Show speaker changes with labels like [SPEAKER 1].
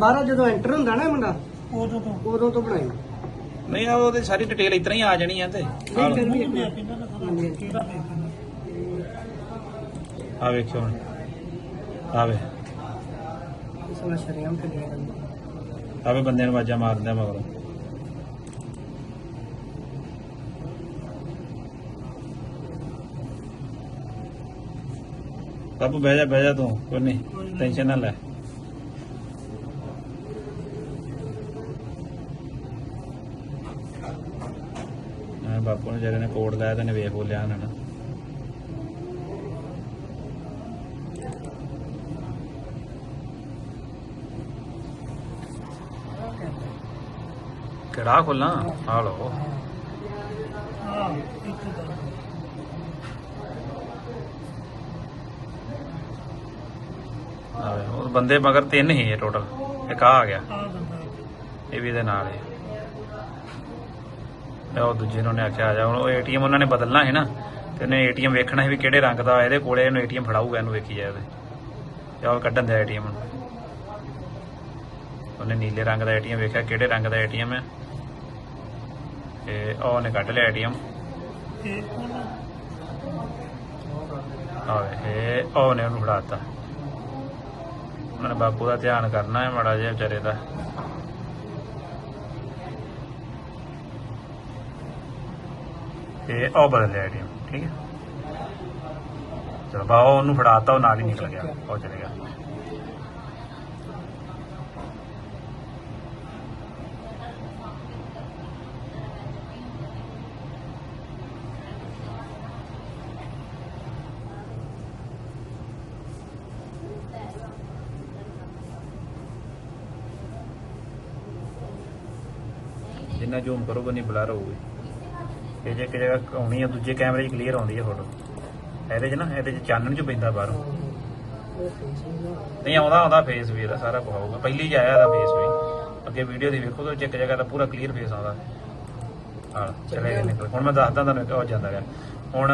[SPEAKER 1] ਬਾਹਰ ਜਦੋਂ ਐਂਟਰ ਹੁੰਦਾ ਨਾ ਇਹ ਮੁੰਡਾ
[SPEAKER 2] ਉਦੋਂ ਤੋਂ।
[SPEAKER 1] ਉਦੋਂ ਤੋਂ ਬਣਾਈ।
[SPEAKER 3] ਨਹੀਂ ਆ ਉਹਦੀ ਸਾਰੀ ਡਿਟੇਲ ਇਤਨਾ ਹੀ ਆ ਜਾਣੀ ਆ ਤੇ।
[SPEAKER 1] ਨਹੀਂ ਫਿਰ ਵੀ ਇੱਕ ਹਾਂਜੀ।
[SPEAKER 3] ਆ ਵੇਖਿਓ ਹੁਣ। ਆਵੇ
[SPEAKER 1] ਇਸ ਵਾਰ ਸ਼ਰੀਆਮ ਤੇ ਗਿਆ ਕਰਦਾ
[SPEAKER 3] ਆਵੇ ਬੰਦਿਆਂ ਨੂੰ ਆਵਾਜ਼ਾਂ ਮਾਰਦੇ ਆ ਮਗਰੋਂ। ਬਾਬੂ ਬਹਿ ਜਾ ਬਹਿ ਜਾ ਤੂੰ। ਕੋਈ ਨਹੀਂ ਟੈਨਸ਼ਨ ਨਾ ਲੈ। ਬਾਪੂ ਨੇ ਜਿਹੜੇ ਨੇ ਕੋਡ ਲਾਇਆ ਤੇ ਨੇ ਵੇਖ ਬੋਲਿਆ ਉਹਨਾਂ ਨੇ। ਕਿਹੜਾ ਖੋਲਾਂ? ਆ ਲੋ ਆਵੇ ਉਹ ਬੰਦੇ ਮਗਰ ਤਿੰਨ ਹੀ ਹੈ ਟੋਟਲ ਇੱਕ ਆ ਗਿਆ। ਇਹ ਵੀ ਇਹਦੇ ਨਾਲ ਹੈ ਤੇ ਉਹ ਦੂਜੇ ਨੂੰ ਨੇ ਆਖਿਆ, ਆ ਜਾ ਹੁਣ ਉਹ ਏਟੀਐਮ ਉਹਨਾਂ ਨੇ ਬਦਲਣਾ ਹੈ ਨਾ, ਤੇ ਉਹਨੇ ਏਟੀਐਮ ਵੇਖਣਾ ਹੈ ਵੀ ਕਿਹੜੇ ਰੰਗ ਦਾ ਇਹਦੇ ਕੋਲੇ ਇਹਨੂੰ ਏਟੀਐਮ ਫੜਾਊਗਾ, ਇਹਨੂੰ ਵੇਖੀ ਜਾਵੇ ਤੇ ਉਹ ਕੱਢਣ ਦਾ ਏਟੀਐਮ ਉਹਨੇ ਨੀਲੇ ਰੰਗ ਦਾ ਏਟੀਐਮ ਵੇਖਿਆ, ਕਿਹੜੇ ਰੰਗ ਦਾ ਏਟੀਐਮ ਹੈ। ਤੇ ਉਹ ਉਹਨੇ ਕੱਢ ਲਿਆ ਏਟੀਐਮ।
[SPEAKER 2] ਇਹ ਕੋਣ
[SPEAKER 3] ਆਵੇ ਇਹ ਉਹਨੇ ਉਹਨੂੰ ਫੜਾਤਾ। ਉਹਨਾਂ ਨੇ ਬਾਪੂ ਦਾ ਧਿਆਨ ਕਰਨਾ ਹੈ ਮਾੜਾ ਜਿਹਾ ਵਿਚਾਰੇ ਦਾ। ਤੇ ਉਹ ਬਦਲ ਲਿਆ ਏਟੀਐਮ ਠੀਕ ਹੈ। ਚਲੋ ਬਾ ਉਹ ਉਹਨੂੰ ਫੜਾਤਾ ਉਹ ਨਾਲ ਹੀ ਨਿਕਲ ਗਿਆ। ਉਹ ਚਲੇ ਗਿਆ। ਜਿੰਨਾ ਜ਼ੂਮ ਕਰੋਗੇ ਨਹੀਂ ਬਲਰ ਹੋਊਗੀ। ਇਹ ਜੇ ਇੱਕ ਜਗ੍ਹਾ ਆਉਣੀ ਆ, ਦੂਜੇ ਕੈਮਰੇ 'ਚ ਕਲੀਅਰ ਆਉਂਦੀ ਹੈ ਫੋਟੋ ਇਹਦੇ 'ਚ ਨਾ, ਇਹਦੇ 'ਚ ਚਾਨਣ 'ਚ ਪੈਂਦਾ ਬਾਹਰੋਂ।
[SPEAKER 1] ਨਹੀਂ,
[SPEAKER 3] ਆਉਂਦਾ ਆਉਂਦਾ ਫੇਸ ਵੀ ਇਹਦਾ, ਸਾਰਾ ਕੁਝ ਆਊਗਾ। ਪਹਿਲੀ 'ਚ ਆਇਆ ਇਹਦਾ ਫੇਸ ਵੀ। ਅੱਗੇ ਵੀਡੀਓ ਦੀ ਵੇਖੋ ਤੇ ਇੱਕ ਜਗ੍ਹਾ ਦਾ ਪੂਰਾ ਕਲੀਅਰ ਫੇਸ ਆਉਂਦਾ। ਹਾਂ, ਚਲੇ ਨਿਕਲ। ਹੁਣ ਮੈਂ ਦੱਸਦਾ ਤੁਹਾਨੂੰ ਕਿ ਜਾਂਦਾ ਹੈ ਹੁਣ